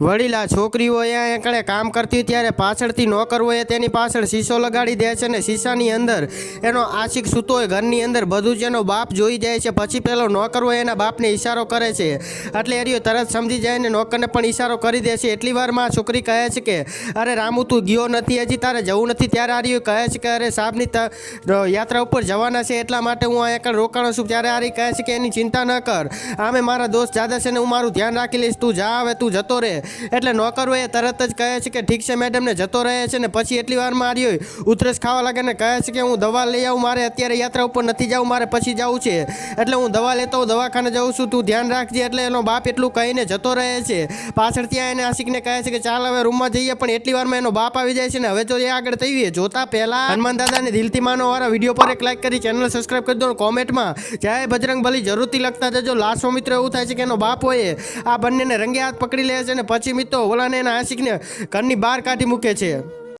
વડીલા, છોકરીઓ અહીંયા એકણે કામ કરતી ત્યારે પાછળથી નોકરો એ તેની પાછળ શીશો લગાડી દે છે ને શીશાની અંદર એનો આશિક સૂતો હોય, ઘરની અંદર બધું જ એનો બાપ જોઈ જાય છે. પછી પેલો નોકરો એના બાપને ઈશારો કરે છે. એટલે એરિયો તરત સમજી જાય ને નોકરને પણ ઈશારો કરી દે છે. એટલી વારમાં છોકરી કહે છે કે, અરે રામુ, તું ગયો નથી હજી, તારે જવું નથી. ત્યારે આર્યો કહે છે કે, અરે સાહેબની યાત્રા ઉપર જવાના છે, એટલા માટે હું અહીંયા એકડ રોકાણો છું. ત્યારે આરી કહે છે કે, એની ચિંતા ન કર. આમે મારા દોસ્ત જાદા છે ને હું મારું ધ્યાન રાખી લઈશ. તું જા હવે, તું જતો રહે એટલે નોકરો એ તરત જ કહે છે કે ઠીક છે મેડમને જતો રહે છે ને પછી એટલી વારમાં આર્યો ઉધરસ ખાવા લાગે ને કહે છે કે હું દવા લઈ આવું, મારે અત્યારે યાત્રા ઉપર નથી જવું, મારે પછી જવું છે. એટલે હું દવા લેતો હું દવાખાને જાઉં છું, તું ધ્યાન રાખજે. એટલે એનો બાપ એટલું કહીને જતો રહે છે. પાછળ ત્યાં એને આશિકને કહે છે કે ચાલ હવે રૂમમાં જઈએ, પણ એટલી વારમાં એનો બાપ આવી જાય છે ને હવે તો એ આગળ થઈ ગઈ જોતા પહેલા હનુમાન દાદાને દિલથી માનો વાળા વીડિયો પર એક લાઈક કરી ચેનલ સબસ્ક્રાઈબ કરી દો કોમેન્ટમાં જય બજરંગ ભલી જરૂરથી લખતા જજો. લાસ્ટમાં મિત્રો એવું થાય છે કે એનો બાપ હોય, આ બંનેને રંગે હાથ પકડી લે છે ને પછી મિત્રો ઓલાને એના આશિકને ઘરની બહાર કાઢી મૂકે છે.